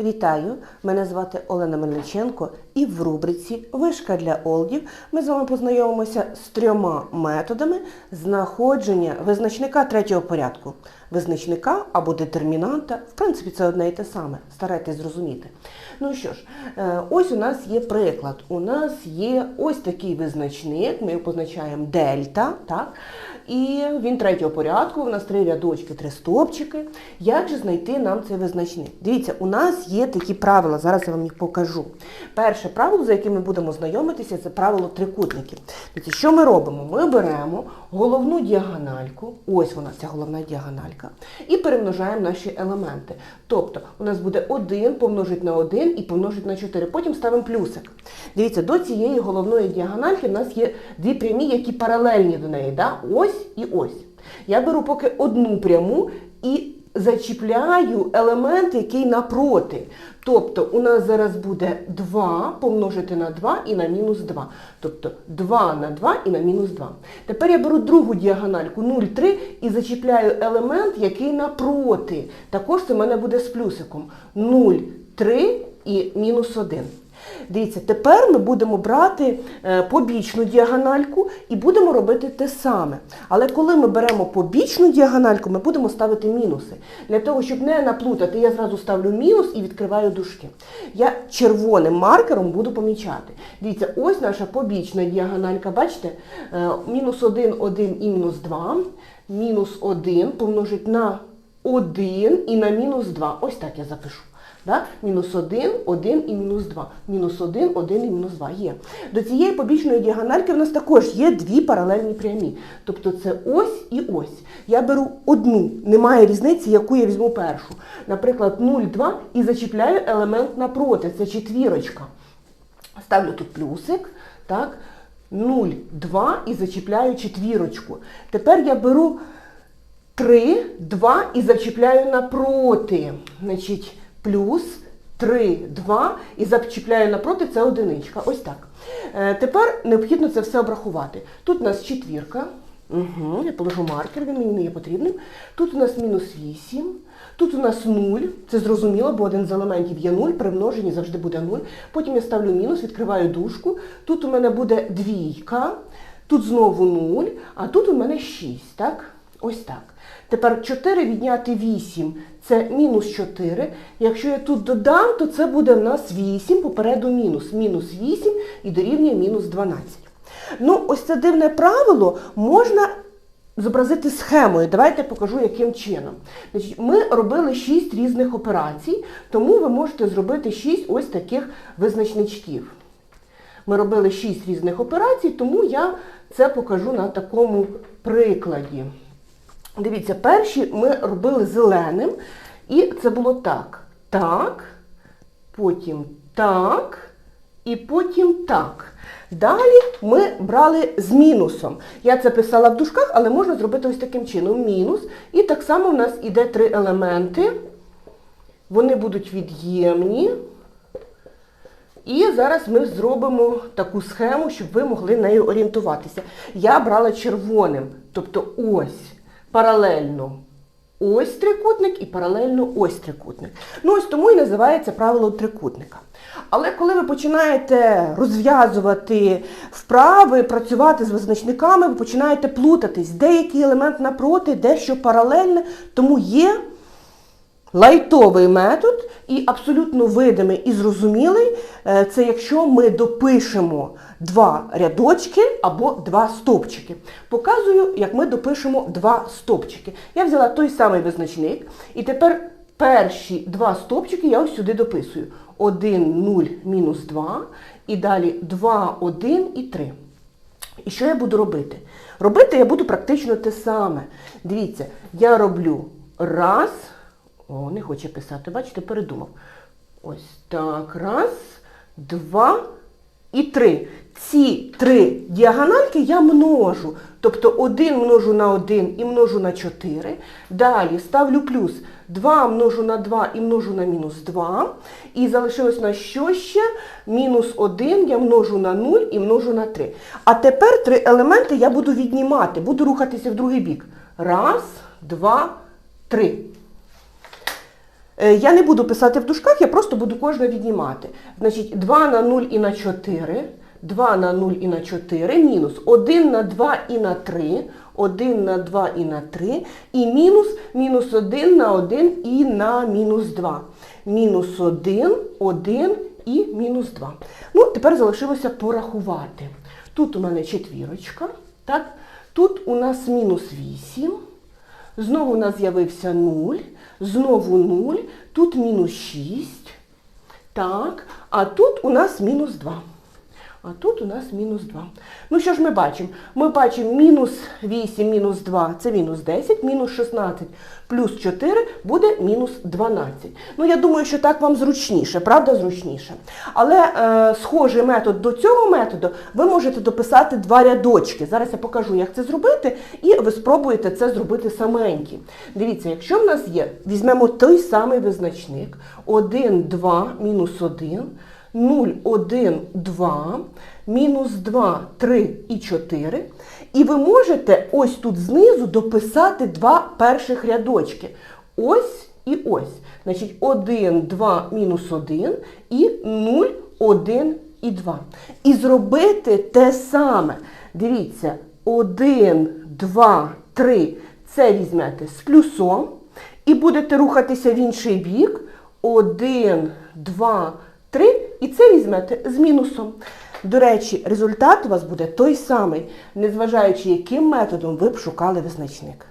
Вітаю! Мене звати Олена Мельниченко і в рубриці Вишка для Олдів ми з вами познайомимося з трьома методами знаходження визначника третього порядку. Визначника або детермінанта, в принципі, це одне і те саме. Старайтесь зрозуміти. Ну що ж, е, ось у нас є приклад. У нас є ось такий визначник, ми його позначаємо дельта, так? І він третього порядку, у нас три рядочки, три стопчики. Як же знайти нам цей визначник? Дивіться, у нас є такі правила, зараз я вам їх покажу. Перше правило, за яким ми будемо знайомитися, це правило трикутників. Дивіться, що ми робимо? Ми беремо головну діагональку, ось вона ця головна діагональка, і перемножаємо наші елементи. Тобто у нас буде 1 помножить на 1 і помножить на 4. Потім ставимо плюсик. Дивіться, до цієї головної діагональки в нас є дві прямі, які паралельні до неї. Да? Ось і ось. Я беру поки одну пряму і зачіпляю елемент, який напроти. Тобто у нас зараз буде 2 помножити на 2 і на мінус 2. Тобто 2 на 2 і на мінус 2. Тепер я беру другу діагональку 0,3 і зачіпляю елемент, який напроти. Також це в мене буде з плюсиком. 0,3 і мінус 1. Дивіться, тепер ми будемо брати е, побічну діагональку і будемо робити те саме. Але коли ми беремо побічну діагональку, ми будемо ставити мінуси. Для того, щоб не наплутати, я зразу ставлю мінус і відкриваю дужки. Я червоним маркером буду помічати. Дивіться, ось наша побічна діагональка, бачите? Е, Мінус 1, 1 і мінус 2. Мінус 1 помножить на 1 і на мінус 2. Ось так я запишу. Да? Мінус 1, 1 і мінус 2. Мінус 1, 1 і мінус 2 є. До цієї побічної діагональки в нас також є дві паралельні прямі. Тобто це ось і ось. Я беру одну, немає різниці, яку я візьму першу. Наприклад, 0,2 і зачіпляю елемент напроти, це четвірочка. Ставлю тут плюсик, так, 0,2 і зачіпляю четвірочку. Тепер я беру 3, 2 і зачіпляю напроти. Значить, плюс 3, 2 і зачіпляю напроти, це одиничка. Ось так. Е, тепер необхідно це все обрахувати. Тут у нас четвірка. Угу, я положу маркер, він мені не є потрібним. Тут у нас мінус 8. Тут у нас 0, це зрозуміло, бо один з елементів є 0, при множенні завжди буде 0. Потім я ставлю мінус, відкриваю дужку. Тут у мене буде двійка, тут знову 0, а тут у мене 6. Так? Ось так. Тепер 4 відняти 8 це мінус 4. Якщо я тут додам, то це буде в нас 8, попереду мінус. Мінус 8 і дорівнює мінус 12. Ну, ось це дивне правило можна зобразити схемою. Давайте покажу, яким чином. Значить, Ми робили 6 різних операцій, тому ви можете зробити 6 ось таких визначничків. Ми робили 6 різних операцій, тому я це покажу на такому прикладі. Дивіться, перші ми робили зеленим, і це було так. Так, потім так, і потім так. Далі ми брали з мінусом. Я це писала в дужках, але можна зробити ось таким чином. Мінус. І так само в нас іде три елементи. Вони будуть від'ємні. І зараз ми зробимо таку схему, щоб ви могли нею орієнтуватися. Я брала червоним, тобто ось паралельно ось трикутник і паралельно ось трикутник. Ну ось тому і називається правило трикутника. Але коли ви починаєте розв'язувати вправи, працювати з визначниками, ви починаєте плутатись, деякий елемент напроти, дещо паралельне, тому є лайтовий метод і абсолютно видимий і зрозумілий, е, це якщо ми допишемо два рядочки або два стовпчики. Показую, як ми допишемо два стовпчики. Я взяла той самий визначник, і тепер перші два стовпчики я ось сюди дописую. 1, 0, мінус 2, і далі 2, 1 і 3. І що я буду робити? Робити я буду практично те саме. Дивіться, я роблю раз. О, не хоче писати, бачите, передумав. Ось так. Раз, два і три. Ці три діагональки я множу. Тобто 1 множу на 1 і множу на 4. Далі ставлю плюс 2 множу на 2 і множу на мінус 2. І залишилось на що ще? Мінус 1 я множу на 0 і множу на 3. А тепер три елементи я буду віднімати, буду рухатися в другий бік. Раз, два, три. Е, Я не буду писати в дужках, я просто буду кожне віднімати. Значить, 2 на 0 і на 4, 2 на 0 і на 4, мінус 1 на 2 і на 3, 1 на 2 і на 3, і мінус, мінус 1 на 1 і на мінус 2. Мінус 1, 1 і мінус 2. Ну, тепер залишилося порахувати. Тут у мене четвірочка, так? Тут у нас мінус 8. Знову у нас з'явився 0, знову 0, тут мінус 6. Так, а тут у нас мінус 2. А тут у нас мінус 2. Ну що ж ми бачимо? Ми бачимо мінус 8, мінус 2 це мінус 10, мінус 16 плюс 4 буде мінус 12. Ну я думаю, що так вам зручніше, правда зручніше. Але е, схожий метод до цього методу ви можете дописати два рядочки. Зараз я покажу, як це зробити, і ви спробуєте це зробити саменькі. Дивіться, якщо в нас є, візьмемо той самий визначник 1, 2, мінус 1. 0, 1, 2, мінус 2, 3 і 4. І ви можете ось тут знизу дописати два перших рядочки. Ось і ось. Значить, 1, 2, мінус 1 і 0, 1 і 2. І зробити те саме. Дивіться, 1, 2, 3. Це візьмете з плюсом. І будете рухатися в інший бік. 1, 2, 3. І це візьмете з мінусом. До речі, результат у вас буде той самий, незважаючи, яким методом ви б шукали визначник.